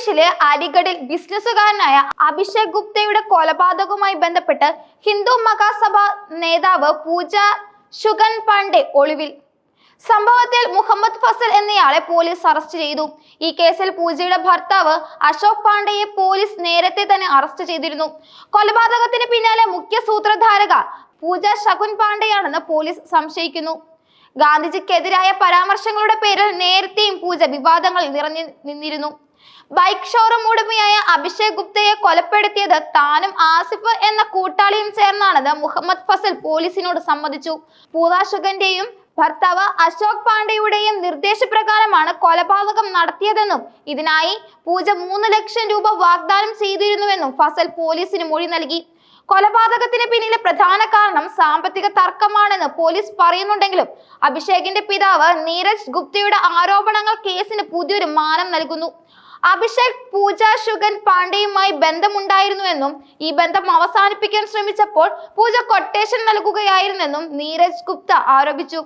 ഉത്തർപ്രദേശിലെ അലിഗഡിൽ ബിസിനസ്സുകാരനായ അഭിഷേക് ഗുപ്തയുടെ കൊലപാതകവുമായി ബന്ധപ്പെട്ട് ഹിന്ദു മഹാസഭ നേതാവ് പൂജ ശുഗൻ പാണ്ഡെ ഒളിവിൽ. സംഭവത്തിൽ മുഹമ്മദ് ഫസൽ എന്നയാളെ പോലീസ് അറസ്റ്റ് ചെയ്തു. ഈ കേസിൽ പൂജയുടെ ഭർത്താവ് അശോക് പാണ്ഡെയെ പോലീസ് നേരത്തെ തന്നെ അറസ്റ്റ് ചെയ്തിരുന്നു. കൊലപാതകത്തിന് പിന്നാലെ മുഖ്യ സൂത്രധാരക പൂജ ശകുൻ പാണ്ഡെയാണെന്ന് പോലീസ് സംശയിക്കുന്നു. ഗാന്ധിജിക്കെതിരായ പരാമർശങ്ങളുടെ പേരിൽ നേരത്തെയും പൂജ വിവാദങ്ങൾ നിറഞ്ഞു നിന്നിരുന്നു. ബൈക്ക് ഷോറൂം ഉടമയായ അഭിഷേക് ഗുപ്തയെ കൊലപ്പെടുത്തിയത് താനും ആസിഫ് എന്ന കൂട്ടാളിയും ചേർന്നാണെന്ന് മുഹമ്മദ് ഫസൽ പോലീസിനോട് സമ്മതിച്ചു. പൂതാശുഖന്റെയും ഭർത്താവ് അശോക് പാണ്ഡെയുടെയും നിർദ്ദേശപ്രകാരമാണ് കൊലപാതകം നടത്തിയതെന്നും ഇതിനായി പൂജ മൂന്ന് ലക്ഷം രൂപ വാഗ്ദാനം ചെയ്തിരുന്നുവെന്നും ഫസൽ പോലീസിന് മൊഴി നൽകി. കൊലപാതകത്തിന് പിന്നിലെ പ്രധാന കാരണം സാമ്പത്തിക തർക്കമാണെന്ന് പോലീസ് പറയുന്നുണ്ടെങ്കിലും അഭിഷേകിന്റെ പിതാവ് നീരജ് ഗുപ്തയുടെ ആരോപണങ്ങൾ കേസിന് പുതിയൊരു മാനം നൽകുന്നു. അഭിഷേക് പൂജ ശുഗൻ പാണ്ഡെയുമായി ബന്ധമുണ്ടായിരുന്നുവെന്നും ഈ ബന്ധം അവസാനിപ്പിക്കാൻ ശ്രമിച്ചപ്പോൾ പൂജ കൊട്ടേഷൻ നൽകുകയായിരുന്നെന്നും നീരജ് ഗുപ്ത ആരോപിച്ചു.